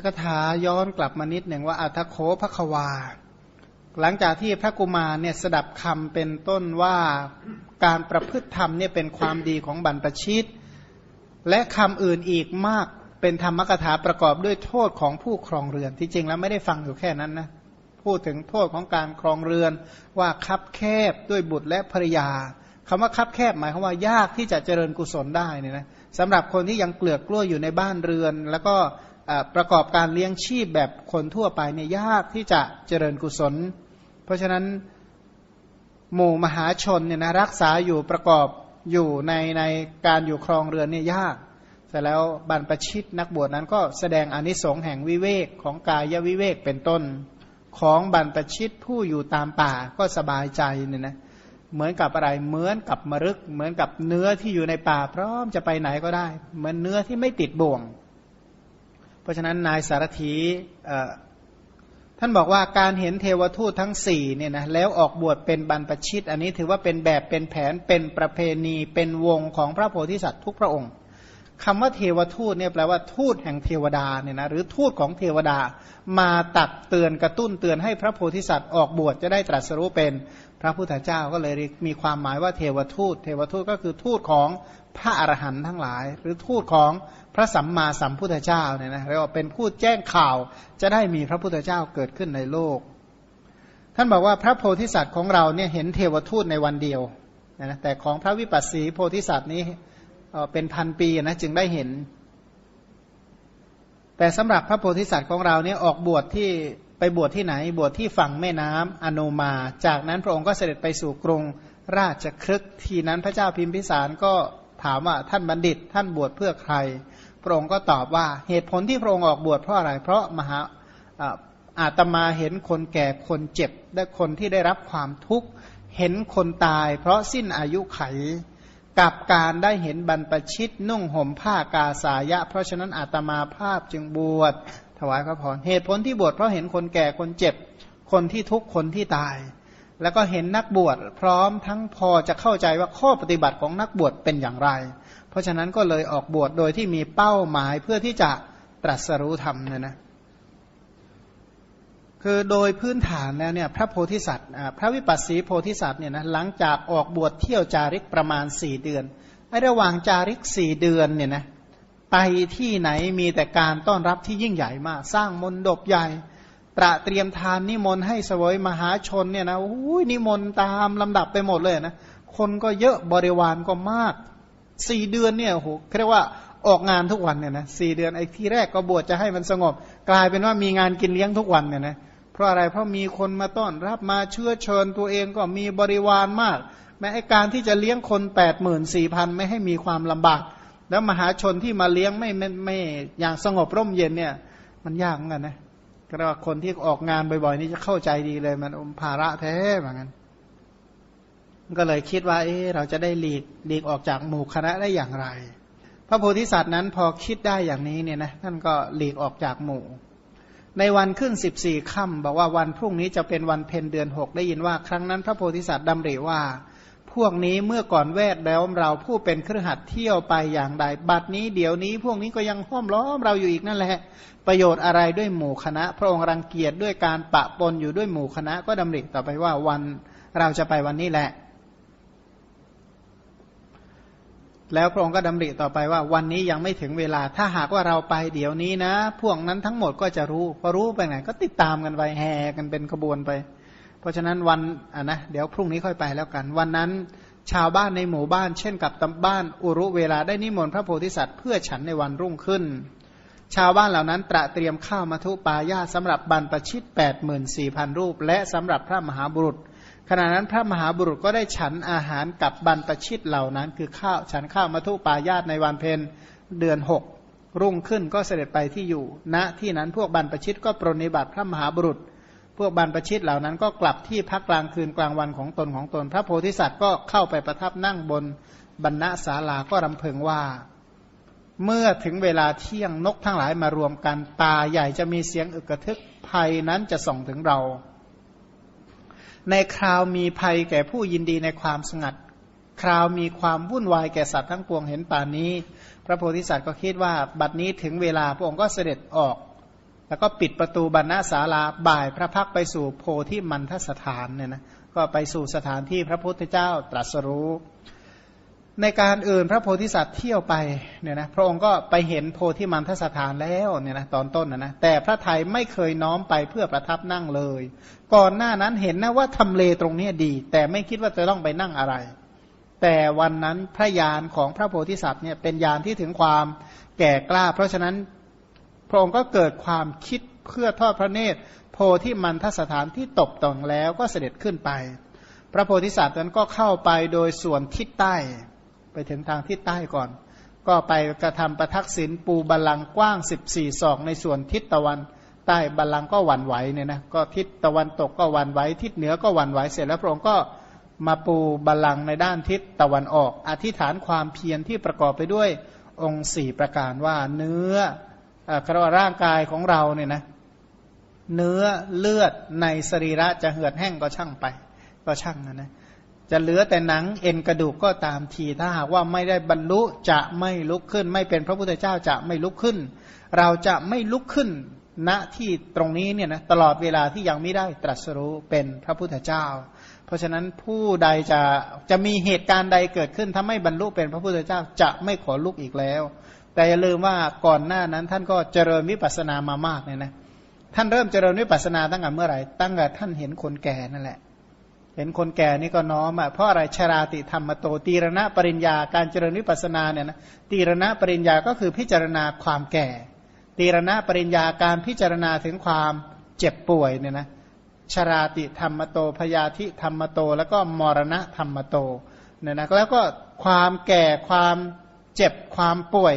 ถ้ากถาย้อนกลับมานิดหนึ่งว่าอัทโคภควา หลังจากที่พระกุมารเนี่ยสดับคำเป็นต้นว่าการประพฤติธรรมเนี่ยเป็นความดีของบรรพชิต และคำอื่นอีกมากเป็นธรรมกถาประกอบด้วยโทษของผู้ครองเรือน ที่จริงแล้วไม่ได้ฟังอยู่แค่นั้นนะพูดถึงโทษของการครองเรือนว่าคับแคบด้วยบุตรและภรยาคำว่าคับแคบหมายความว่ายากที่จะเจริญกุศลได้เนี่ยนะสำหรับคนที่ยังเกลือกกล้วอยู่ในบ้านเรือน แล้วก็ ประกอบการเลี้ยงชีพแบบคนทั่วไปเนี่ยยากที่จะเจริญกุศล เพราะฉะนั้นหมู่มหาชนเนี่ยนะรักษาอยู่ประกอบอยู่ในในการอยู่ครองเรือนเนี่ยยากแต่แล้วบรรพชิตนักบวชนั้นก็แสดงอนิสงส์แห่งวิเวกของกายวิเวกเป็นต้นของบรรพชิตผู้อยู่ตามป่าก็สบายใจเนี่ยนะเหมือนกับอะไรเหมือนกับมรึก เหมือนกับเนื้อที่อยู่ในป่าพร้อมจะไปไหนก็ได้ เหมือนเนื้อที่ไม่ติดบ่วง ราะฉะนั้นนายสารถีท่านบอกว่าการเห็นเทวทูตทั้งสี่เนี่ยนะแล้วออกบวชเป็นบรรพชิต อันนี้ถือว่าเป็นแบบเป็นแผนเป็นประเพณีเป็นวงของพระโพธิสัตว์ทุกพระองค์ คำว่าเทวทูตเนี่ยแปลว่าทูตแห่งเทวดาเนี่ยนะหรือทูตของเทวดา มาตักเตือนกระตุ้นเตือนให้พระโพธิสัตว์ออกบวชจะได้ตรัสรู้เป็นพระพุทธเจ้าก็เลยมีความหมายว่าเทวทูต เทวทูตก็คือทูตของพระอรหันต์ทั้งหลาย หรือทูตของพระสัมมาสัมพุทธเจ้าเนี่ยนะเรียกว่าเป็นผู้แจ้งข่าวจะได้มีพระพุทธเจ้าเกิดขึ้นในโลก ท่านบอกว่าพระโพธิสัตว์ของเราเนี่ยเห็นเทวทูตในวันเดียวนะแต่ของพระวิปัสสีโพธิสัตว์นี้ เป็นพันปีนะจึงได้เห็น แต่สำหรับพระโพธิสัตว์ของเราเนี่ยออกบวชที่ไปบวชที่ไหน บวชที่ฝั่งแม่น้ำอโนมา จากนั้นพระองค์ก็เสด็จไปสู่กรุงราชครึกทีนั้นพระเจ้าพิมพิสารก็ถามว่าท่านบัณฑิต ท่านบวชเพื่อใคร พระองค์ก็ตอบว่าเหตุผลที่พระองค์ออกบวชเพราะอะไร เพราะมหาอาตมาเห็นคนแก่คนเจ็บและคนที่ได้รับความทุกข์เห็นคนตาย เพราะสิ้นอายุไข กับการได้เห็นบรรปชิตนุ่งห่มผ้ากาสายะ เพราะฉะนั้นอาตมาภาพจึงบวชถวายพระพรเหตุผลที่บวชเพราะเห็นคนแก่คนเจ็บ คนที่ทุกข์คนที่ตาย แล้วก็เห็นนักบวชพร้อมทั้งพอจะเข้าใจว่าข้อปฏิบัติของนักบวชเป็นอย่างไร เพราะฉะนั้นก็เลยออกบวชโดยที่มีเป้าหมายเพื่อที่จะตรัสรู้ธรรมเนี่ยนะ คือโดยพื้นฐานแล้วเนี่ยพระโพธิสัตว์พระวิปัสสีโพธิสัตว์เนี่ยนะหลังจากออกบวชเที่ยวจาริกประมาณสี่เดือนไอ้ระหว่างจาริกสี่เดือนเนี่ยนะไปที่ไหนมีแต่การต้อนรับที่ยิ่งใหญ่มาก สร้างมนดบใหญ่ ตระเตรียมทานนิมนต์ให้สวยมหาชนเนี่ยนะอุ้ยนิมนต์ตามลำดับไปหมดเลยนะคนก็เยอะบริวารก็มากสี่เดือนเนี่ยโหเรียกว่า ออกงานทุกวันเนี่ยนะสี่เดือนไอ้ที่แรกก็บวชจะให้มันสงบ กลายเป็นว่ามีงานกินเลี้ยงทุกวันเนี่ยนะเพราะอะไรเพราะมีคนมาต้อนรับมาเชื้อเชิญตัวเองก็มีบริวารมาก แม้การที่จะเลี้ยงคนแปดหมื่นสี่พันไม่ให้มีความลำบาก แล้วมหาชนที่มาเลี้ยงไม่ไม่ไม่อย่างสงบร่มเย็นเนี่ย มันยากเหมือนกันนะก็ว่าคนที่ออกงานบ่อยๆ นี่จะเข้าใจดีเลยมันอมภาระแท้เหมือนกันก็เลยคิดว่า เออเราจะได้หลีกหลีกออกจากหมู่คณะได้อย่างไร พระโพธิสัตว์นั้นพอคิดได้อย่างนี้เนี่ยนะท่านก็หลีกออกจากหมู่ ในวันขึ้นสิบสี่ค่ำบอกว่าวันพรุ่งนี้จะเป็นวันเพ็ญเดือนหกได้ยินว่า ครั้งนั้นพระโพธิสัตว์ดำริว่า พวกนี้เมื่อก่อนแวดแล้วเราผู้เป็นเครือขัดเที่ยวไปอย่างใดบัดนี้เดี๋ยวนี้ พวกนี้ก็ยังห้อมล้อมเราอยู่อีกนั่นแหละ ประโยชน์อะไรด้วยหมู่คณะ พระองค์รังเกียจด้วยการปะปนอยู่ด้วยหมู่คณะก็ดำริต่อไปว่าวันเราจะไปวันนี้แหละ แล้วพระองค์ก็ดำริต่อไปว่าวันนี้ยังไม่ถึงเวลา ถ้าหากว่าเราไปเดี๋ยวนี้นะ พวกนั้นทั้งหมดก็จะรู้ พอรู้ไปไหนก็ติดตามกันไปแห่กันเป็นขบวนไป เพราะฉะนั้นวันอะนะเดี๋ยวพรุ่งนี้ค่อยไปแล้วกัน วันนั้นชาวบ้านในหมู่บ้าน เช่นกับตำบ้านอุรุเวลาได้นิมนต์พระโพธิสัตว์เพื่อฉันในวันรุ่งขึ้น ชาวบ้านเหล่านั้นตระเตรียมข้าวมาทุปายาสำหรับบรรปชิตแปดหมื่นสี่พันรูป และสำหรับพระมหาบุรุษ ขณะนั้นพระมหาบุรุษก็ได้ฉันอาหารกับบรรปชิตเหล่านั้น คือข้าวฉันข้าวมัทุปายาตในวันเพ็ญเดือนหกรุ่งขึ้นก็เสด็จไปที่อยู่ณที่นั้นพวกบรรปชิตก็ปรนิบัติพระมหาบุรุษ พวกบรรปชิตเหล่านั้นก็กลับที่พักกลางคืนกลางวันของตนของตน พระโพธิสัตว์ก็เข้าไปประทับนั่งบนบรรณศาลาก็รำพึงว่า เมื่อถึงเวลาเที่ยงนกทั้งหลายมารวมกันตาใหญ่จะมีเสียงอึกกระทึกภัยนั้นจะส่งถึงเรา ในคราวมีภัยแก่ผู้ยินดีในความสงัด คราวมีความวุ่นวายแก่สัตว์ทั้งปวงเห็นป่านนี้ พระโพธิสัตว์ก็คิดว่า บัดนี้ถึงเวลาพระองค์ก็เสด็จออก แล้วก็ปิดประตูบรรณศาลาบ่ายพระพักไปสู่โพธิมันทสถานเนี่ยนะก็ไปสู่สถานที่พระพุทธเจ้าตรัสรู้ ในการอื่นพระโพธิสัตว์เที่ยวไปเนี่ยนะพระองค์ก็ไปเห็นโพธิมันทสถานแล้วเนี่ยนะตอนต้นนะนะแต่พระไทยไม่เคยน้อมไปเพื่อประทับนั่งเลย ก่อนหน้านั้นเห็นนะว่าทำเลตรงนี้ดี แต่ไม่คิดว่าจะต้องไปนั่งอะไร แต่วันนั้นพระยานของพระโพธิสัตว์เนี่ยเป็นยานที่ถึงความแก่กล้า เพราะฉะนั้นพระองค์ก็เกิดความคิดเพื่อทอดพระเนตร โพธิมันทสถานที่ตกต่องแล้วก็เสด็จขึ้นไป พระโพธิสัตว์นั้นก็เข้าไปโดยส่วนทิศใต้ ถึงทางทิศใต้ก่อน ก็ไปกระทำประทักษิณปูบาลังกว้าง 14 ศอกในส่วนทิศตะวันใต้บาลังก็หวั่นไหวเนี่ยนะก็ทิศตะวันตกก็หวั่นไหวทิศเหนือก็หวั่นไหวเสร็จแล้วพระองค์ก็มาปูบาลังในด้านทิศตะวันออก อธิษฐานความเพียรที่ประกอบไปด้วยองค์สี่ประการว่าเนื้อคำว่าร่างกายของเราเนี่ยนะเนื้อเลือดในสรีระจะเหือดแห้งก็ช่างไป ก็ช่างนะนะ จะเหลือแต่หนังเอ็นกระดูกก็ตามที ถ้าหากว่าไม่ได้บรรลุจะไม่ลุกขึ้น ไม่เป็นพระพุทธเจ้าจะไม่ลุกขึ้น เราจะไม่ลุกขึ้นณที่ตรงนี้เนี่ยนะตลอดเวลาที่ยังไม่ได้ตรัสรู้เป็นพระพุทธเจ้า เพราะฉะนั้นผู้ใดจะจะมีเหตุการณ์ใดเกิดขึ้นถ้าไม่บรรลุเป็นพระพุทธเจ้าจะไม่ขอลุกอีกแล้ว แต่อย่าลืมว่าก่อนหน้านั้นท่านก็เจริญวิปัสสนามามากเนี่ยนะท่านเริ่มเจริญวิปัสสนาตั้งแต่เมื่อไหร่ตั้งแต่ท่านเห็นคนแก่นั่นแหละ เห็นคนแก่นี่ก็น้อมอะเพราะอะไรชราติธรรมโตตีรณะปริญญาการเจริญวิปัสสนาเนี่ยนะตีรณะปริญญาก็คือพิจารณาความแก่ ตีรณะปริญญาการพิจารณาถึงความเจ็บป่วยเนี่ยนะชราติธรรมโตพยาธิธรรมโต แล้วก็มรณะธรรมโตเนี่ยนะแล้วก็ความแก่ความเจ็บความป่วย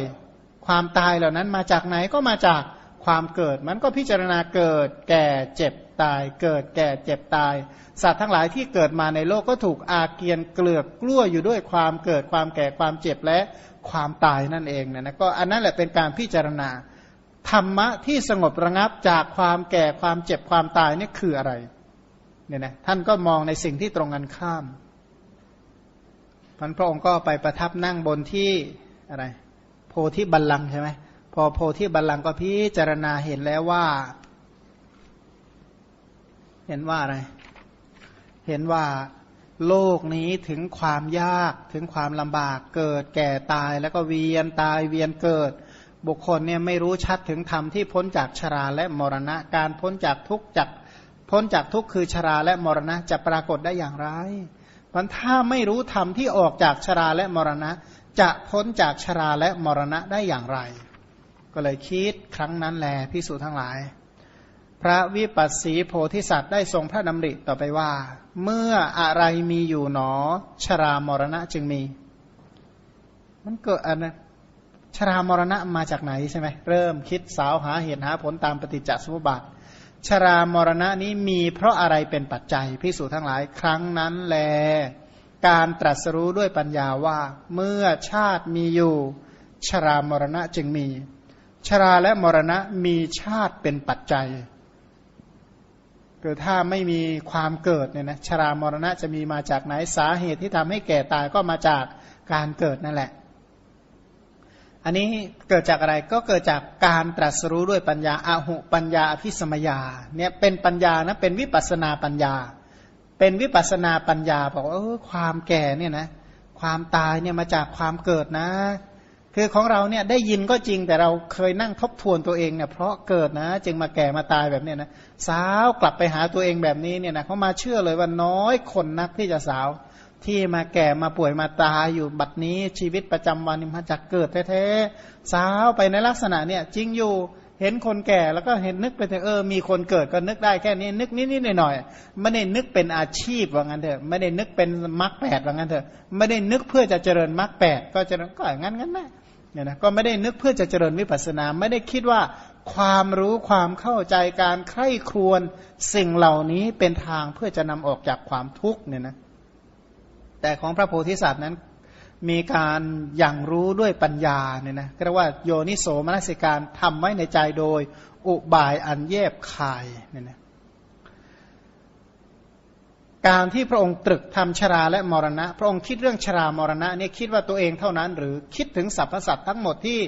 ความตายเหล่านั้นมาจากไหนก็มาจากความเกิด มันก็พิจารณาเกิด แก่เจ็บ ตาย เกิดแก่เจ็บตาย สัตว์ทั้งหลายที่เกิดมาในโลกก็ถูกอาเกียนเกลือกกลั้วอยู่ด้วยความเกิดความแก่ความเจ็บและความตายนั่นเองเนี่ยนะก็อันนั้นแหละเป็นการพิจารณา ธรรมะที่สงบระงับจากความแก่ความเจ็บความตายนี่คืออะไรเนี่ยนะท่านก็มองในสิ่งที่ตรงกันข้ามพันพระองค์ก็ไปประทับนั่งบนที่อะไร โพธิบัลลังใช่ไหมพอโพธิบัลลังก็พิจารณาเห็นแล้วว่า เห็นว่าอะไร เห็นว่าโลกนี้ถึงความยากถึงความลำบากเกิดแก่ตายแล้วก็เวียนตายเวียนเกิด บุคคลเนี่ยไม่รู้ชัดถึงธรรมที่พ้นจากชราและมรณะการพ้นจากทุกจากพ้นจากทุกคือชราและมรณะจะปรากฏได้อย่างไรมันถ้าไม่รู้ธรรมที่ออกจากชราและมรณะ จะพ้นจากชราและมรณะได้อย่างไร ก็เลยคิดครั้งนั้นแลพิสูจทั้งหลาย พระวิปัสสีโพธิสัตว์ได้ทรงพระดำริต่อไปว่า เมื่ออะไรมีอยู่หนอ ชรามรณะจึงมี มันเกิดอันนะชรามรณะมาจากไหนใช่ไหมเริ่มคิดสาวหาเหตุหาผลตามปฏิจจสมุปบาทชรามรณะนี้มีเพราะอะไรเป็นปัจจัยพิสูจทั้งหลายครั้งนั้นแล การตรัสรู้ด้วยปัญญาว่า เมื่อชาติมีอยู่ ชรามรณะจึงมี ชราและมรณะมีชาติเป็นปัจจัย คือถ้าไม่มีความเกิดเนี่ยนะชรามรณะจะมีมาจากไหนสาเหตุที่ทำให้แก่ตายก็มาจากการเกิดนั่นแหละ อันนี้เกิดจากอะไรก็เกิดจากการตรัสรู้ด้วยปัญญาอาหุปัญญาอภิสมยาเนี่ยเป็นปัญญานะเป็นวิปัสนาปัญญา เป็นวิปัสนาปัญญาบอกว่าเออความแก่เนี่ยนะความตายเนี่ยมาจากความเกิดนะ คือของเราเนี่ยได้ยินก็จริงแต่เราเคยนั่งทบทวนตัวเองเนี่ยเพราะเกิดนะ จึงมาแก่มาตายแบบเนี้ยนะสาวกลับไปหาตัวเองแบบนี้เนี่ยนะเขามาเชื่อเลยว่าน้อยคนนักที่จะสาว ที่มาแก่มาป่วยมาตายอยู่บัดนี้ชีวิตประจำวันมาจากเกิดแท้ๆสาวไปในลักษณะเนี่ยจริงอยู่เห็นคนแก่แล้วก็เห็นนึกไปถึงเออมีคนเกิดก็นึกได้แค่นี้นึกนิดนิดหน่อยหน่อยไม่ได้นึกเป็นอาชีพว่างั้นเถอะไม่ได้นึกเป็นมรรคแปดว่างั้นเถอะไม่ได้นึกเพื่อจะเจริญมรรคแปดก็จะก็อย่างนั้นงั้นนะ เนี่ยนะก็ไม่ได้นึกเพื่อจะเจริญวิปัสสนา ไม่ได้คิดว่าความรู้ความเข้าใจการใคร่ครวญสิ่งเหล่านี้เป็นทางเพื่อจะนำออกจากความทุกข์เนี่ยนะแต่ของพระโพธิสัตว์นั้นมีการอย่างรู้ด้วยปัญญาเนี่ยนะเรียกว่าโยนิโสมนสิการทำไว้ในใจโดย อุบายอันแยบคายเนี่ยนะ การที่พระองค์ตรึกทำชราและมรณะ พระองค์คิดเรื่องชรามรณะนี่คิดว่าตัวเองเท่านั้น หรือคิดถึงสรรพสัตว์ทั้งหมดที่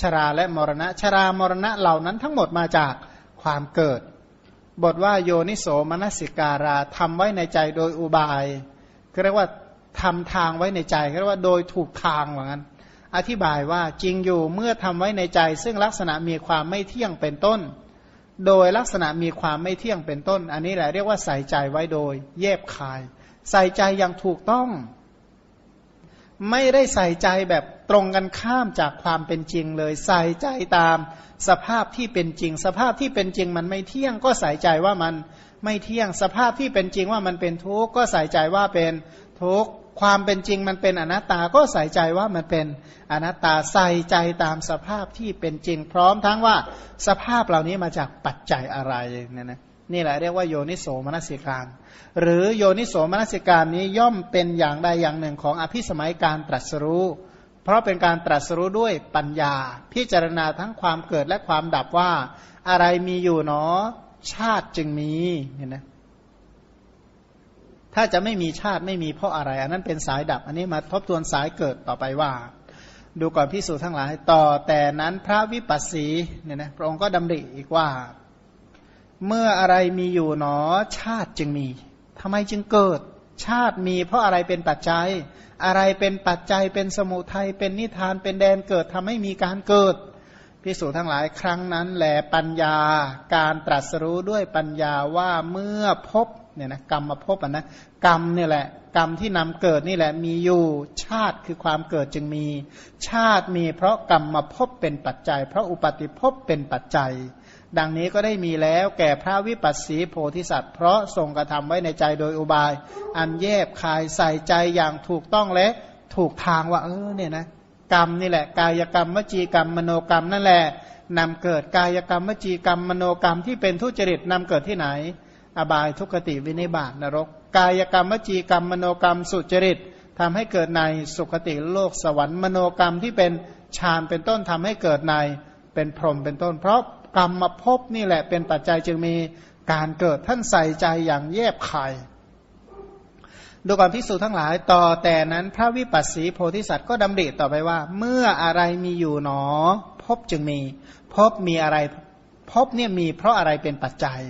ชราและมรณะ ชรามรณะเหล่านั้นทั้งหมดมาจากความเกิด บทว่าโยนิโสมนสิการาทำไว้ในใจโดยอุบายเรียกว่าทำทางไว้ในใจเรียกว่าโดยถูกทางเหมือนกันอธิบายว่าจริงอยู่เมื่อทำไว้ในใจ ซึ่งลักษณะมีความไม่เที่ยงเป็นต้น โดยลักษณะมีความไม่เที่ยงเป็นต้น อันนี้แหละเรียกว่าใส่ใจไว้โดย เย็บคาย ใส่ใจอย่างถูกต้อง ไม่ได้ใส่ใจแบบตรงกันข้ามจากความเป็นจริงเลย ใส่ใจตามสภาพที่เป็นจริง สภาพที่เป็นจริงมันไม่เที่ยงก็ใส่ใจว่ามันไม่เที่ยงสภาพที่เป็นจริงว่ามันเป็นทุกข์ก็ใส่ใจว่าเป็นทุกข์ ความเป็นจริงมันเป็นอนัตตาก็ใส่ใจว่ามันเป็นอนัตตาใส่ใจตามสภาพที่เป็นจริง พร้อมทั้งว่าสภาพเหล่านี้มาจากปัจจัยอะไรเนี่ยนะนี่แหละเรียกว่าโยนิโสมนสิการ หรือโยนิโสมนสิการนี้ย่อมเป็นอย่างใดอย่างหนึ่งของอภิสมัยการตรัสรู้ เพราะเป็นการตรัสรู้ด้วยปัญญา พิจารณาทั้งความเกิดและความดับว่า อะไรมีอยู่เนาะชาติจึงมีเห็นไหม ถ้าจะไม่มีชาติไม่มีเพราะอะไร อันนั้นเป็นสายดับ อันนี้มาทบทวนสายเกิดต่อไปว่า ดูก่อนพิสูจน์ทั้งหลาย ต่อแต่นั้นพระวิปัสสีเนี่ยนะพระองค์ก็ดำริอีกว่า เมื่ออะไรมีอยู่หนอชาติจึงมีทำไมจึงเกิด ชาติมีเพราะอะไรเป็นปัจจัย อะไรเป็นปัจจัยเป็นสมุทัยเป็นนิทานเป็นแดนเกิดทำให้มีการเกิดพิสูจน์ทั้งหลายครั้งนั้นแหลปัญญาการตรัสรู้ด้วยปัญญาว่าเมื่อพบ เนี่ยนะกรรมมาพบอะนะกรรมเนี่ยแหละ กรรมที่นำเกิดนี่แหละมีอยู่ชาติคือความเกิดจึงมี ชาติมีเพราะกรรมมาพบเป็นปัจจัย เพราะอุปาติภพเป็นปัจจัย ดังนี้ก็ได้มีแล้วแก่พระวิปัสสีโพธิสัตว์ เพราะทรงกระทำไว้ในใจโดยอุบาย อันแยบคายใส่ใจอย่างถูกต้องและถูกทางว่าเออเนี่ยนะกรรมนี่แหละกายกรรมวจีกรรมมโนกรรมนั่นแหละนำเกิดกายกรรมวจีกรรมมโนกรรมที่เป็นทุจริตนำเกิดที่ไหน อบายทุกขติวินิบาตนรก กายกรรมวจีกรรมมโนกรรมสุจริตทำให้เกิดในสุขติโลกสวรรค์มโนกรรมที่เป็นฌานเป็นต้นทำให้เกิดในเป็นพรหมเป็นต้น เพราะกรรมมาพบนี่แหละเป็นปัจจัยจึงมีการเกิดท่านใส่ใจอย่างแยบคายดูก่อนพิสูจทั้งหลายต่อแต่นั้นพระวิปัสสีโพธิสัตว์ก็ดำริต่อไปว่า เมื่ออะไรมีอยู่หนอ พบจึงมี พบมีอะไร พบเนี่ยมีเพราะอะไรเป็นปัจจัย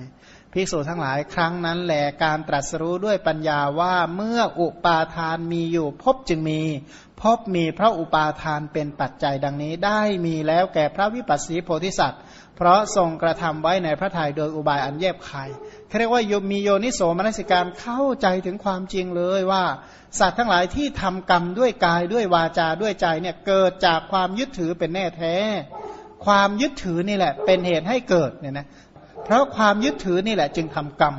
ภิกษุทั้งหลายครั้งนั้นแหลการตรัสรู้ด้วยปัญญาว่าเมื่ออุปาทานมีอยู่พบจึงมีพบมีเพราะอุปาทานเป็นปัจจัยดังนี้ได้มีแล้วแก่พระวิปัสสีโพธิสัตว์ เพราะทรงกระทำไว้ในพระทัยโดยอุบายอันเย็บไข่เรียกว่ายมีโยนิโสมนสิการเข้าใจถึงความจริงเลยว่า สัตว์ทั้งหลายที่ทำกรรมด้วยกายด้วยวาจาด้วยใจเนี่ยเกิดจากความยึดถือเป็นแน่แท้ ความยึดถือนี่แหละ เป็นเหตุให้เกิดเนี่ยนะ เพราะความยึดถือนี่แหละจึงทำกรรม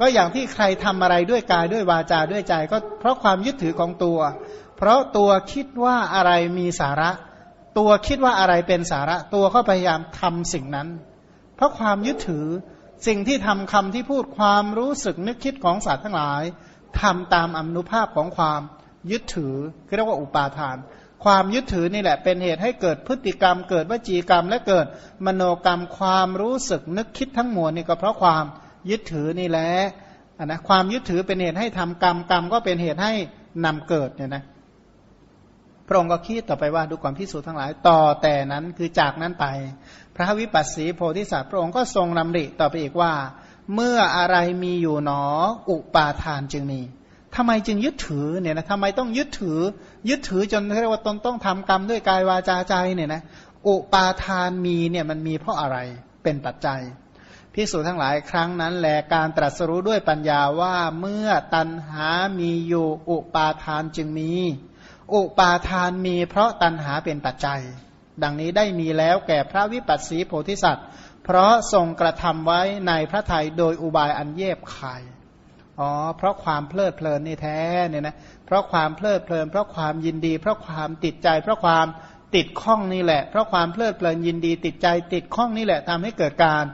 ก็อย่างที่ใครทำอะไรด้วยกายด้วยวาจาด้วยใจ ก็เพราะความยึดถือของตัว เพราะตัวคิดว่าอะไรมีสาระ ตัวคิดว่าอะไรเป็นสาระ ตัวก็พยายามทำสิ่งนั้น เพราะความยึดถือสิ่งที่ทำคำที่พูดความรู้สึกนึกคิดของสัตว์ทั้งหลายทำตามอนุภาพของความยึดถือเรียกว่าอุปาทาน ความยึดถือนี่แหละ เป็นเหตุให้เกิดพฤติกรรม เกิดวจีกรรม และเกิดมโนกรรมความรู้สึกนึกคิดทั้งมวลนี่ก็เพราะความยึดถือนี่แหละนะความยึดถือเป็นเหตุให้ทำกรรมกรรมก็เป็นเหตุให้นำเกิดเนี่ยนะพระองค์ก็คิดต่อไปว่าดูความพิสูจน์ทั้งหลายต่อแต่นั้นคือจากนั้นไป พระวิปัสสีโพธิสัตว์พระองค์ก็ทรงนำริต่อไปอีกว่า เมื่ออะไรมีอยู่หนอ อุปาทานจึงมี ทำไมจึงยึดถือเนี่ยนะทำไมต้องยึดถือ ยึดถือจนเรียกว่าตนต้องทำกรรมด้วยกายวาจาใจเนี่ยนะอุปาทานมีเนี่ยมันมีเพราะอะไรเป็นปัจจัยพิสูจทั้งหลายครั้งนั้นแหลการตรัสรู้ด้วยปัญญาว่าเมื่อตัณหามีอยู่อุปาทานจึงมี อุปาทานมีเพราะตัณหาเป็นปัจจัย ดังนี้ได้มีแล้วแก่พระวิปัสสีโพธิสัตว์ เพราะทรงกระทำไว้ในพระทัยโดยอุบายอันเย็บขาย อ๋อ เพราะความเพลิดเพลินนี่แท้เนี่ยนะ เพราะความเพลิดเพลิน เพราะความยินดี เพราะความติดใจ เพราะความติดข้องนี่แหละ เพราะความเพลิดเพลินยินดี ติดใจติดข้องนี่แหละทำให้เกิดการ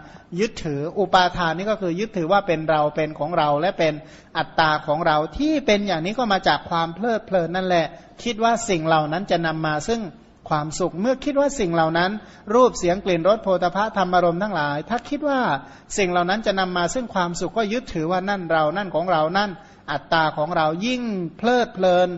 ยึดถืออุปาทานนี่ก็คือยึดถือว่าเป็นเราเป็นของเราและเป็นอัตตาของเราที่เป็นอย่างนี้ก็มาจากความเพลิดเพลินนั่นแหละ คิดว่าสิ่งเหล่านั้นจะนำมาซึ่ง ความสุข เมื่อคิดว่าสิ่งเหล่านั้น รูปเสียงกลิ่นรสโพธพะธรรมารมณ์ทั้งหลาย ถ้าคิดว่าสิ่งเหล่านั้นจะนำมาซึ่งความสุขก็ยึดถือว่านั่นเรานั่นของเรานั่น อัตตาของเรายิ่งเพลิดเพลิน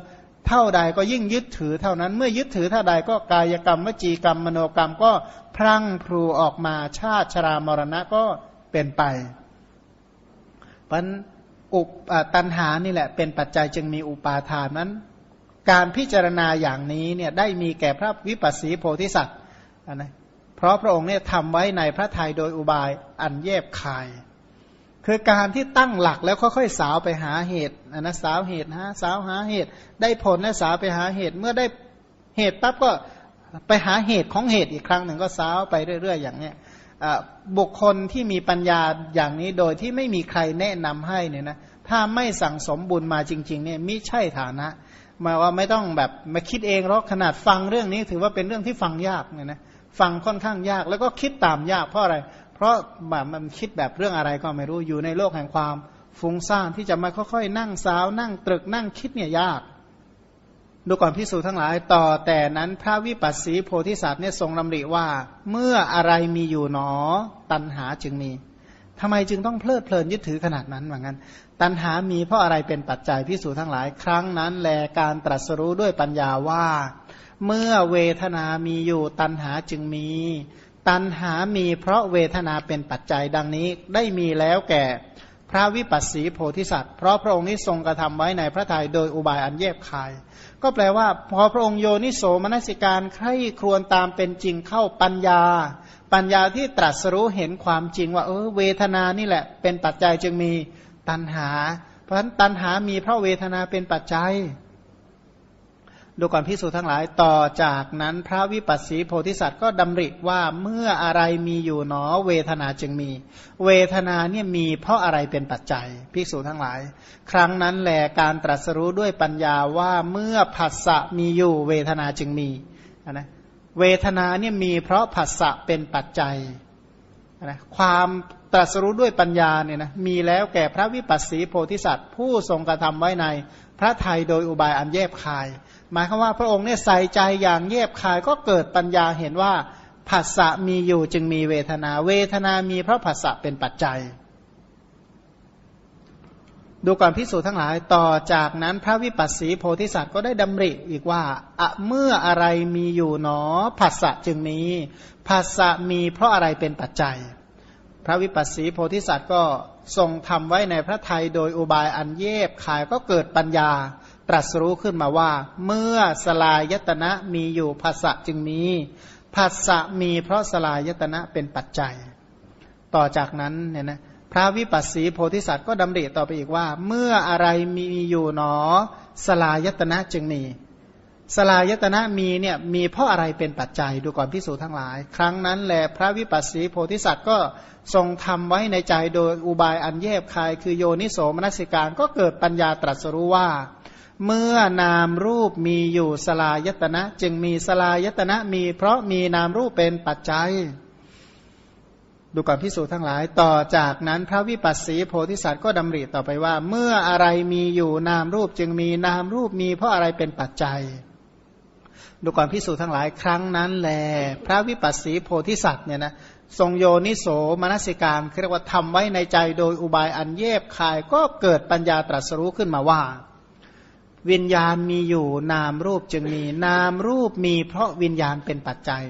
เท่าใดก็ยิ่งยึดถือเท่านั้น เมื่อยึดถือเท่าใดก็กายกรรมวจีกรรมมโนกรรมก็พรั่งพรูออกมาชาติชรามรณะก็เป็นไปเพราะอุปตันหานี่แหละเป็นปัจจัยจึงมีอุปาทานนั้น การพิจารณาอย่างนี้เนี่ยได้มีแก่พระวิปัสสีโพธิสัตว์นะเพราะพระองค์เนี่ยทำไว้ในพระทัยโดยอุบายอันแยบคาย คือการที่ตั้งหลักแล้วค่อยๆสาวไปหาเหตุนะสาวเหตุหาสาวหาเหตุ ได้ผลและสาวไปหาเหตุเมื่อได้เหตุปั๊บก็ไปหาเหตุของเหตุอีกครั้งหนึ่งก็สาวไปเรื่อย ๆ อย่างเนี้ยบุคคลที่มีปัญญาอย่างนี้โดยที่ไม่มีใครแนะนำให้เนี่ยนะถ้าไม่สั่งสมบุญมาจริง ๆ เนี่ยมิใช่ฐานะ มายว่าไม่ต้องแบบมาคิดเองหรอกขนาดฟังเรื่องนี้ถือว่าเป็นเรื่องที่ฟังยากเนี่ยนะฟังค่อนข้างยากแล้วก็คิดตามยากเพราะอะไร เพราะแบบมันคิดแบบเรื่องอะไรก็ไม่รู้อยู่ในโลกแห่งความฟุ้งซ่านที่จะมาค่อยๆ นั่งสาว นั่งตรึกนั่งคิดเนี่ยยาก ดูก่อนพิสูจทั้งหลายต่อแต่นั้นพระวิปัสสีโพธิสัตว์เนี่ยทรงดำริว่า เมื่ออะไรมีอยู่หนอ ตัณหาจึงมี ทำไมจึงต้องเพลิดเพลินยึดถือขนาดนั้นเหมือนกันตัณหามีเพราะอะไรเป็นปัจจัยพิสูจทั้งหลาย ครั้งนั้นแลการตรัสรู้ด้วยปัญญาว่า เมื่อเวทนามีอยู่ตัณหาจึงมี ตัณหามีเพราะเวทนาเป็นปัจจัยดังนี้ได้มีแล้วแก่พระวิปัสสีโพธิสัตว์ เพราะพระองค์นี้ทรงกระทำไว้ในพระทัยโดยอุบายอันเย็บคาย ก็แปลว่า พอพระองค์โยนิโสมนสิการใคร่ครวญตามเป็นจริงเข้าปัญญา ปัญญาที่ตรัสรู้เห็นความจริงว่าเออเวทนานี่แหละ เป็นปัจจัยจึงมีตัณหา เพราะฉะนั้นตัณหามีเพราะเวทนาเป็นปัจจัย ดูก่อนพิสูจน์ทั้งหลายต่อจากนั้นพระวิปัสสีโพธิสัตว์ก็ดำริว่าเมื่ออะไรมีอยู่หนอเวทนาจึงมี เวทนาเนี่ยมีเพราะอะไรเป็นปัจจัยภิกษุทั้งหลาย ครั้งนั้นแหลการตรัสรู้ด้วยปัญญาว่าเมื่อผัสสะมีอยู่เวทนาจึงมีนะ เวทนาเนี่ยมีเพราะผัสสะเป็นปัจจัยนะความตรัสรู้ด้วยปัญญาเนี่ยนะมีแล้วแก่พระวิปัสสีโพธิสัตว์ ผู้ทรงกระทำไว้ในพระไทยโดยอุบายอันแยบคาย หมายความว่าพระองค์เนี่ยใส่ใจอย่างแยบคายก็เกิดปัญญาเห็นว่าผัสสะมีอยู่จึงมีเวทนา เวทนามีเพราะผัสสะเป็นปัจจัย ดูก่อนพิสูจน์ทั้งหลายต่อจากนั้นพระวิปัสสีโพธิสัตว์ก็ได้ดำริอีกว่าอะเมื่ออะไรมีอยู่หนอผัสสะจึงมีผัสสะมีเพราะอะไรเป็นปัจจัย พระวิปัสสีโพธิสัตว์ก็ทรงทำไว้ในพระทัยโดยอุบายอันเย็บขายก็เกิดปัญญาตรัสรู้ขึ้นมาว่า เมื่อสลายตนะมีอยู่ภาษะจึงมีภาษะมีเพราะสลายตนะเป็นปัจจัย ต่อจากนั้นเนี่ยนะ ระวิปัสสีโพธิสัตว์ก็ดำริต่อไปอีกว่า เมื่ออะไรมีอยู่หนอ สลายตนะจึงมี สลายตนะมีเนี่ยมีเพราะอะไรเป็นปัจจัยดูก่อนพิสูจน์ทั้งหลาย ครั้งนั้นแหละพระวิปัสสีโพธิสัตว์ก็ทรงทำไว้ในใจโดยอุบายอันแยบคาย คือโยนิโสมนสิการก็เกิดปัญญาตรัสรู้ว่า เมื่อนามรูปมีอยู่สลายตนะ จึงมีสลายตนะมีเพราะมีนามรูปเป็นปัจจัย ดูก่อนพิสูจน์ทั้งหลาย ต่อจากนั้นพระวิปัสสีโพธิสัตว์ก็ดำริต่อไปว่า เมื่ออะไรมีอยู่นามรูปจึงมีนามรูปมีเพราะอะไรเป็นปัจจัย ดูก่อนพิสูจน์ทั้งหลายครั้งนั้นแล พระวิปัสสีโพธิสัตว์เนี่ยนะทรงโยนิโสมนสิการเรียกว่าทำไว้ในใจโดยอุบายอันเย็บคายก็เกิดปัญญาตรัสรู้ขึ้นมาว่า วิญญาณมีอยู่นามรูปจึงมีนามรูปมีเพราะวิญญาณเป็นปัจจัย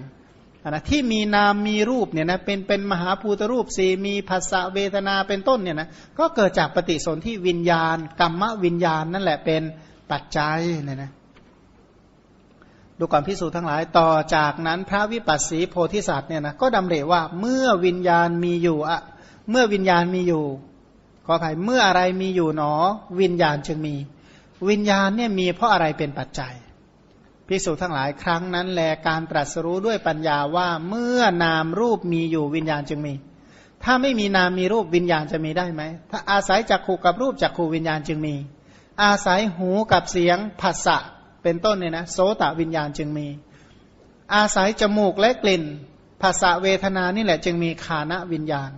นะที่มีนามมีรูปเนี่ยนะเป็นเป็นมหาภูตรูปสีมีภาษาเวทนาเป็นต้นเนี่ยนะก็เกิดจากปฏิสนธิวิญญาณ กรรมวิญญาณนั่นแหละเป็นปัจจัยเนี่ยนะดูก่อนพิสูจน์ทั้งหลายต่อจากนั้นพระวิปัสสีโพธิสัตว์เนี่ยนะก็ดำเรว่าเมื่อวิญญาณมีอยู่อะเมื่อวิญญาณมีอยู่ ขออภัยเมื่ออะไรมีอยู่หนอ วิญญาณจึงมี วิญญาณเนี่ยมีเพราะอะไรเป็นปัจจัย พิสูจน์ทั้งหลายครั้งนั้นแลการตรัสรู้ด้วยปัญญาว่าเมื่อนามรูปมีอยู่วิญญาณจึงมี ถ้าไม่มีนามมีรูปวิญญาณจะมีได้ไหม ถ้าอาศัยจักขู่กับรูปจักขู่วิญญาณจึงมี อาศัยหูกับเสียงภาษะเป็นต้นเนี่ยนะโสตวิญญาณจึงมี อาศัยจมูกและกลิ่นภาษาเวทนานี่แหละจึงมีขานะวิญญาณ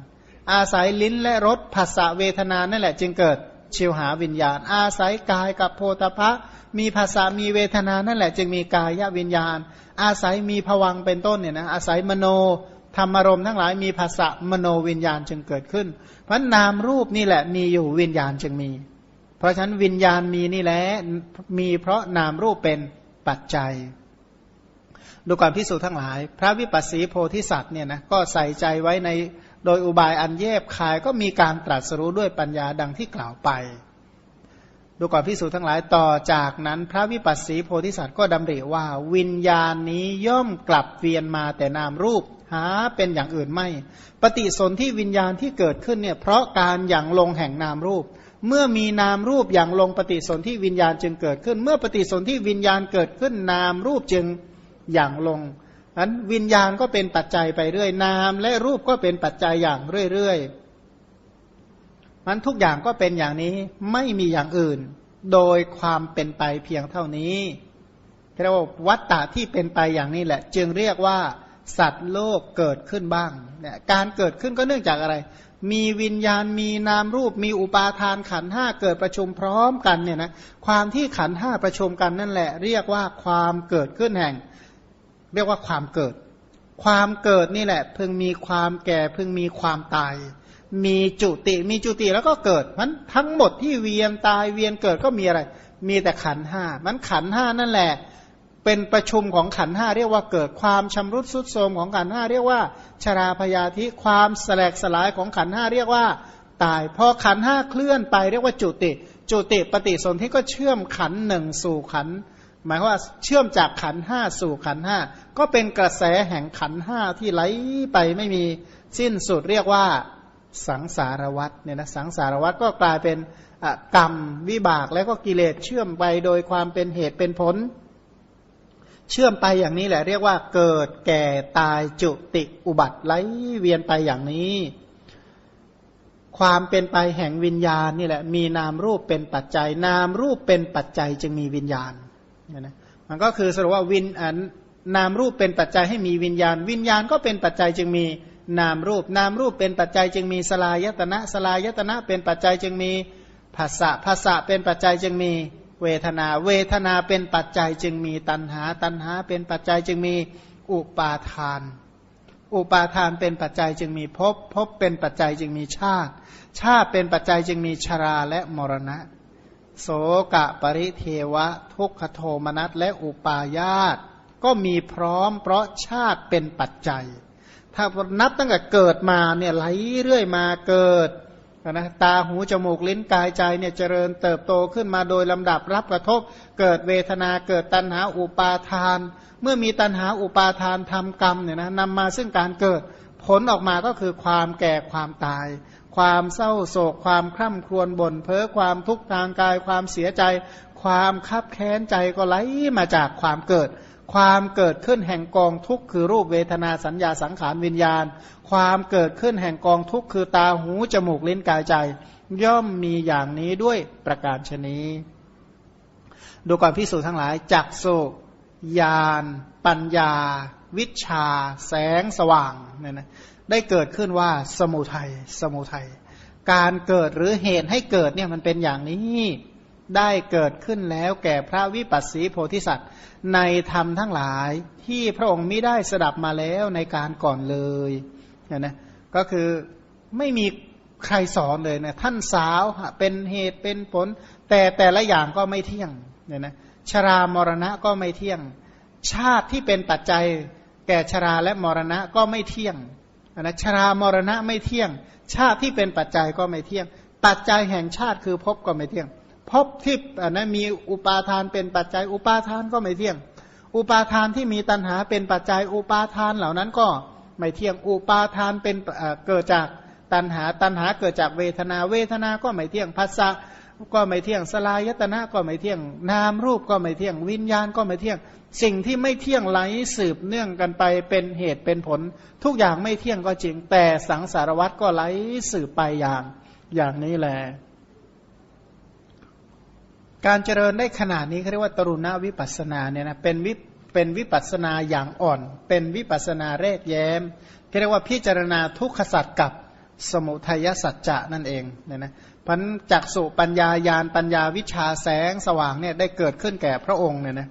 อาศัยลิ้นและรสภาษาเวทนานั่นแหละจึงเกิดชิวหาวิญญาณ อาศัยกายกับโพธพะ มีภาษามีเวทนานั่นแหละจึงมีกายวิญญาณ อาศัยมีผวังเป็นต้นเนี่ยนะอาศัยมโนธรรมารมทั้งหลายมีภาษามโนวิญญาณจึงเกิดขึ้น เพราะนามรูปนี่แหละมีอยู่วิญญาณจึงมี เพราะฉะนั้นวิญญาณมีนี่แหละมีเพราะนามรูปเป็นปัจจัย ดูก่อนพิสูจน์ทั้งหลาย พระวิปัสสีโพธิสัตว์เนี่ยนะก็ใส่ใจไว้ในโดยอุบายอันแยบคายก็มีการตรัสรู้ด้วยปัญญาดังที่กล่าวไป ดูก่อนพิสูจน์ทั้งหลายต่อจากนั้นพระวิปัสสีโพธิสัตว์ก็ดำริว่า วิญญาณนี้ย่อมกลับเวียนมาแต่นามรูปหาเป็นอย่างอื่นไม่ ปฏิสนธิวิญญาณที่เกิดขึ้นเนี่ยเพราะการอย่างลงแห่งนามรูป เมื่อมีนามรูปอย่างลงปฏิสนธิวิญญาณจึงเกิดขึ้น เมื่อปฏิสนธิวิญญาณเกิดขึ้นนามรูปจึงอย่างลงนั้นวิญญาณก็เป็นปัจจัยไปเรื่อยนาม และรูปก็เป็นปัจจัยอย่างเรื่อยๆ มันทุกอย่างก็เป็นอย่างนี้ไม่มีอย่างอื่น โดยความเป็นไปเพียงเท่านี้เรียกว่าวัตตะที่เป็นไปอย่างนี้แหละ จึงเรียกว่า สัตว์โลกเกิดขึ้นบ้างเนี่ยการเกิดขึ้นก็เนื่องจากอะไร มีวิญญาณมีนามรูป มีอุปาทานขันห้าเกิดประชุมพร้อมกันเนี่ยนะความที่ขันห้าประชุมกันนั่นแหละ เรียกว่าความเกิดขึ้นแห่ง เรียกว่าความเกิด ความเกิดนี่แหละเพิ่งมีความแก่เพิ่งมีความตาย มีจุติ มีจุติแล้วก็เกิดมันทั้งหมดที่เวียนตายเวียนเกิดก็มีอะไร มีแต่ขันห้ามันขันห้านั่นแหละ เป็นประชุมของขันห้าเรียกว่าเกิดความชำรุดสุดโทรมของขันห้าเรียกว่า ชราพยาธิความแสลกสลายของขันห้าเรียกว่า ตายพอขันห้าเคลื่อนไปเรียกว่าจุติ จุติปฏิสนธิก็เชื่อมขันหนึ่งสู่ขันหมายว่าเชื่อมจากขันห้าสู่ขันห้าก็เป็นกระแสแห่งขันห้าที่ไหลไปไม่มีสิ้นสุดเรียกว่า สังสารวัตเนี่ยนะสังสารวัตก็กลายเป็นกรรมวิบากแล้วก็กิเลสเชื่อมไปโดยความเป็นเหตุเป็นผล เชื่อมไปอย่างนี้แหละเรียกว่าเกิดแก่ตายจุติอุบัติไหลเวียนไปอย่างนี้ ความเป็นไปแห่งวิญญาณนี่แหละมีนามรูปเป็นปัจจัย นามรูปเป็นปัจจัยจึงมีวิญญาณเนี่ยนะมันก็คือสรุปว่าวินอันนามรูปเป็นปัจจัยให้มีวิญญาณ วิญญาณก็เป็นปัจจัยจึงมี นามรูป นามรูปเป็นปัจจัยจึงมีสลายตนะสลายตนะ เป็นปัจจัยจึงมีภาษะภาษะเป็นปัจจัยจึงมีเวทนา เวทนาเป็นปัจจัยจึงมีตัณหา ตัณหา เป็นปัจจัยจึงมีอุปาทาน อุปาทานเป็นปัจจัยจึงมีภพภพเป็นปัจจัยจึงมีชาติ ชาติเป็นปัจจัยจึงมีชราและมรณะ โสกะปริเทวะ ทุกขโทมนัสและอุปาญาตก็มีพร้อมเพราะชาติเป็นปัจจัย ถ้านับตั้งแต่เกิดมาเนี่ยไหลเรื่อยมาเกิดนะตาหูจมูกลิ้นกายใจเนี่ยเจริญเติบโตขึ้นมาโดยลำดับรับกระทบ เกิดเวทนาเกิดตัณหาอุปาทาน เมื่อมีตัณหาอุปาทานทำกรรมเนี่ยนะนำมาซึ่งการเกิดผลออกมาก็คือความแก่ความตาย ความเศร้าโศก ความคร่ำครวญบ่นเพ้อความทุกข์ทางกายความเสียใจ ความคับแค้นใจก็ไหลมาจากความเกิด ความเกิดขึ้นแห่งกองทุกข์คือรูปเวทนาสัญญาสังขารวิญญาณ ความเกิดขึ้นแห่งกองทุกข์คือตาหูจมูกลิ้นกายใจ ย่อมมีอย่างนี้ด้วยประการชนีดูก่อนพิสูจน์ทั้งหลายจักสุญาณปัญญา วิชา แสงสว่างเนี่ยนะได้เกิดขึ้นว่าสมุทัยสมุทัยการเกิดหรือเหตุให้เกิดเนี่ยมันเป็นอย่างนี้ ได้เกิดขึ้นแล้วแก่พระวิปัสสีโพธิสัตว์ ในธรรมทั้งหลายที่พระองค์ไม่ได้สดับมาแล้วในการก่อนเลยเนี่ยนะก็คือไม่มีใครสอนเลยนะท่านสาวเป็นเหตุเป็นผล แต่แต่ละอย่างก็ไม่เที่ยงเนี่ยนะชรามรณะก็ไม่เที่ยง ชาติที่เป็นปัจจัย แก่ชราและมรณะก็ไม่เที่ยงนะชรามรณะไม่เที่ยง ชาติที่เป็นปัจจัยก็ไม่เที่ยง ปัจจัยแห่งชาติคือภพก็ไม่เที่ยง ภพที่นะมีอุปาทานเป็นปัจจัย อุปาทานก็ไม่เที่ยง อุปาทานที่มีตัณหาเป็นปัจจัย อุปาทานเหล่านั้นก็ไม่เที่ยง อุปาทานเป็นเกิดจากตัณหา ตัณหาเกิดจากเวทนา เวทนาก็ไม่เที่ยงภาษาก็ไม่เที่ยงสลายตนะก็ไม่เที่ยง นามรูปก็ไม่เที่ยง วิญญาณก็ไม่เที่ยง สิ่งที่ไม่เที่ยงไหลสืบเนื่องกันไปเป็นเหตุเป็นผล ทุกอย่างไม่เที่ยงก็จริง แต่สังสารวัตรก็ไหลสืบไปอย่าง อย่างนี้แหละ การเจริญได้ขนาดนี้เขาเรียกว่าตรุณวิปัสนาเนี่ยนะเป็นวิเป็นวิปัสนาอย่างอ่อน เป็นวิปัสนาแรกแย้มเรียกว่าพิจารณาทุกขสัตว์กับสมุทัยสัจจะนั่นเองเนี่ยนะพันจักสุปัญญายานปัญญาวิชาแสงสว่างเนี่ยได้เกิดขึ้นแก่พระองค์เนี่ยนะ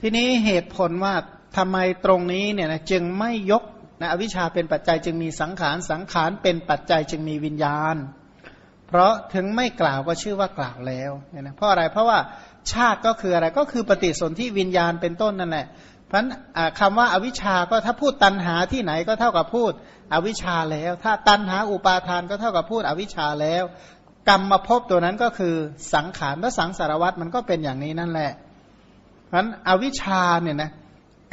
ทีนี้เหตุผลว่าทำไมตรงนี้เนี่ยนะจึงไม่ยกนะอวิชชาเป็นปัจจัยจึงมีสังขารสังขารเป็นปัจจัยจึงมีวิญญาณ เพราะถึงไม่กล่าวก็ชื่อว่ากล่าวแล้วเนี่ยนะเพราะอะไรเพราะว่าชาติก็คืออะไรก็คือปฏิสนธิวิญญาณเป็นต้นนั่นแหละ เพราะฉะนั้นคำว่าอวิชาก็ถ้าพูดตันหาที่ไหนก็เท่ากับพูดอวิชาแล้ว ถ้าตันหาอุปาทานก็เท่ากับพูดอวิชาแล้ว กรรมมาพบตัวนั้นก็คือสังขารและสังสารวัตรมันก็เป็นอย่างนี้นั่นแหละ เพราะฉะนั้นอวิชาเนี่ยนะ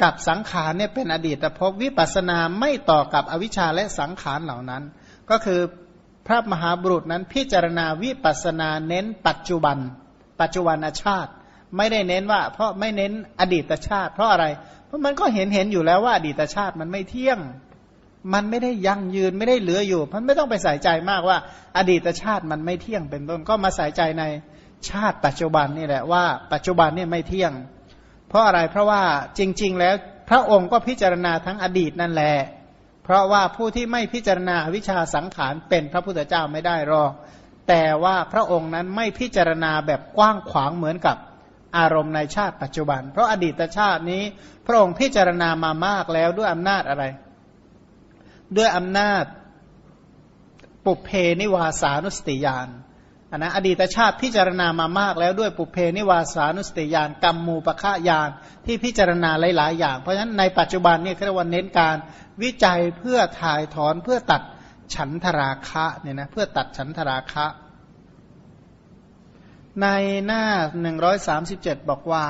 กับสังขารเนี่ยเป็นอดีตภพวิปัสสนาไม่ต่อกับอวิชชาและสังขารเหล่านั้น ก็คือ พระมหาบุรุษนั้นพิจารณาวิปัสนาเน้นปัจจุบัน ปัจจุบันชาติ ไม่ได้เน้นว่า เพราะไม่เน้นอดีตชาติ เพราะอะไร เพราะมันก็เห็นเห็นอยู่แล้วว่าอดีตชาติมันไม่เที่ยง มันไม่ได้ยั่งยืนไม่ได้เหลืออยู่มันไม่ต้องไปใส่ใจมากว่า อดีตชาติมันไม่เที่ยงเป็นต้นก็มาใส่ใจในชาติปัจจุบันนี่แหละว่า ปัจจุบันเนี่ยไม่เที่ยง เพราะอะไรเพราะว่าจริง ๆ แล้วพระองค์ก็พิจารณาทั้งอดีตนั่นแหละ เพราะว่าผู้ที่ไม่พิจารณาวิชาสังขารเป็นพระพุทธเจ้าไม่ได้หรอก แต่ว่าพระองค์นั้นไม่พิจารณาแบบกว้างขวางเหมือนกับอารมณ์ในชาติปัจจุบัน เพราะอดีตชาตินี้ พระองค์พิจารณามามากแล้วด้วยอำนาจอะไร ด้วยอำนาจปุเพนิวาสานุสติยาน นนะอดีตชาติพิจารณามามากแล้วด้วยปุเพนิวาสานุสติยานกรรมมูปะฆายานที่พิจารณาหลาย ๆ อย่าง เพราะฉะนั้นในปัจจุบันเนี่ยเรียกว่าเน้นการวิจัยเพื่อถ่ายถอนเพื่อตัดฉันทราคะเนี่ยนะเพื่อตัดฉันทราคะ ในหน้า 137 บอกว่า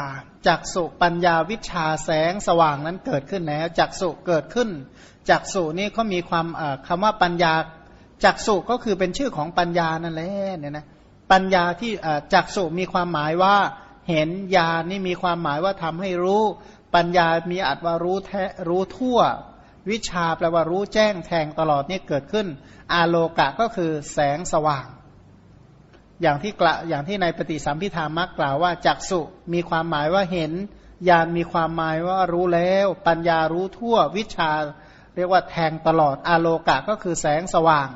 จักสุปัญญาวิชาแสงสว่างนั้นเกิดขึ้นแล้วจักสุเกิดขึ้นจักสุนี่เขามีความคำว่าปัญญา จักสุก็คือเป็นชื่อของปัญญานั่นแหละเนี่ยนะปัญญาที่จักสุมีความหมายว่าเห็นญาณนี่มีความหมายว่าทำให้รู้ ปัญญามีอัตว่ารู้แท้รู้ทั่ว วิชาแปลว่ารู้แจ้งแทงตลอดนี่เกิดขึ้น อาโลกะก็คือแสงสว่าง อย่างที่กล่าอย่างที่ในปฏิสัมพิธามักกล่าวว่าจักสุมีความหมายว่าเห็นญาณมีความหมายว่ารู้แล้ว ปัญญารู้ทั่ว วิชา เรียกว่าแทงตลอดอาโลกะก็คือแสงสว่าง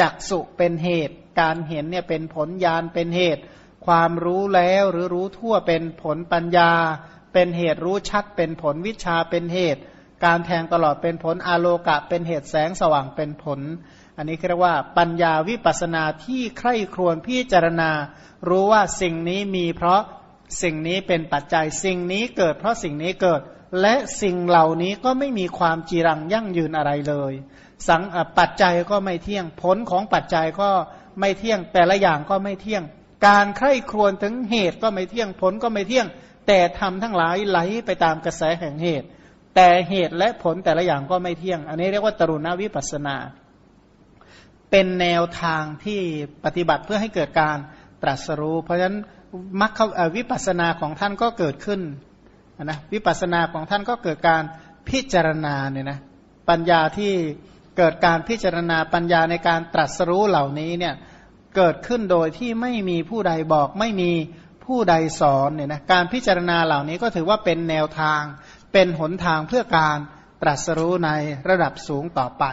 จักสุเป็นเหตุ การเห็นเนี่ยเป็นผลญาณเป็นเหตุ ความรู้แล้วหรือรู้ทั่วเป็นผลปัญญา เป็นเหตุรู้ชัดเป็นผลวิชาเป็นเหตุ การแทงตลอดเป็นผลอาโลกะ เป็นเหตุแสงสว่างเป็นผล อันนี้เรียกว่าปัญญาวิปัสนาที่ใคร่ครวญพิจารณา รู้ว่าสิ่งนี้มีเพราะสิ่งนี้เป็นปัจจัยสิ่งนี้เกิด เพราะสิ่งนี้เกิด และสิ่งเหล่านี้ก็ไม่มีความจีรังยั่งยืนอะไรเลย สังปัจจัยก็ไม่เที่ยง ผลของปัจจัยก็ไม่เที่ยง แต่ละอย่างก็ไม่เที่ยง การใคร่ครวญถึงเหตุก็ไม่เที่ยง ผลก็ไม่เที่ยง แต่ทำทั้งหลายไหลไปตามกระแสแห่งเหตุ แต่เหตุและผลแต่ละอย่างก็ไม่เที่ยง อันนี้เรียกว่าตรุณวิปัสนา เป็นแนวทางที่ปฏิบัติเพื่อให้เกิดการตรัสรู้ เพราะฉะนั้นมรรควิปัสนาของท่านก็เกิดขึ้นนะวิปัสนาของท่านก็เกิดการพิจารณาเนี่ยนะปัญญาที่ เกิดการพิจารณาปัญญาในการตรัสรู้เหล่านี้เนี่ยเกิดขึ้นโดยที่ไม่มีผู้ใดบอกไม่มีผู้ใดสอนเนี่ยนะการพิจารณาเหล่านี้ก็ถือว่าเป็นแนวทาง เป็นหนทางเพื่อการตรัสรู้ในระดับสูงต่อไป